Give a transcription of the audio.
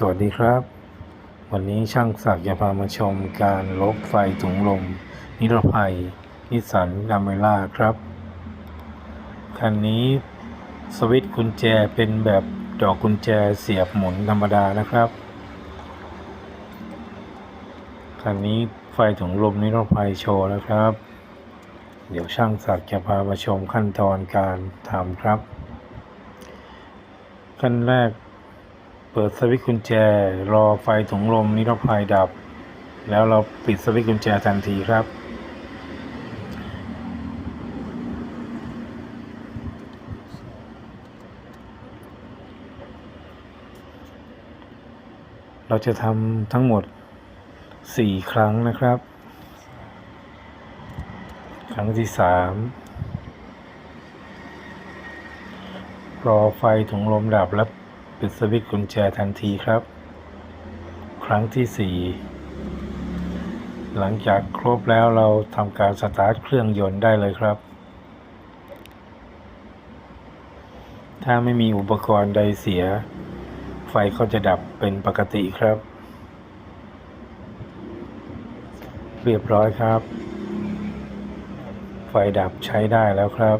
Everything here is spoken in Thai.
สวัสดีครับ วันนี้ช่างศักดิ์จะพามาชมการลบไฟถุงลม นิรภัยนิสันดาเมล่าครับ คันนี้สวิตช์กุญแจเป็นแบบดอกกุญแจเสียบหมุนธรรมดานะครับ คันนี้ไฟถุงลมนิรภัยโชว์นะครับ เดี๋ยวช่างศักดิ์จะพามาชมขั้นตอนการทำครับ ขั้นแรก ปิดสวิตช์กุญแจ รอไฟถุงลมนิรภัยดับ แล้วเราปิดสวิตช์กุญแจทันทีครับ เราจะทำทั้งหมด 4 ครั้งนะครับ ครั้งที่ 3 รอไฟถุงลมดับแล้ว ปิดสวิตช์กุญแจทันทีครับ ครั้งที่ 4 หลังจากครบแล้วเราทำการสตาร์ทเครื่องยนต์ได้เลยครับ ถ้าไม่มีอุปกรณ์ใดเสีย ไฟก็จะดับเป็นปกติครับ เรียบร้อยครับ ไฟดับใช้ได้แล้วครับ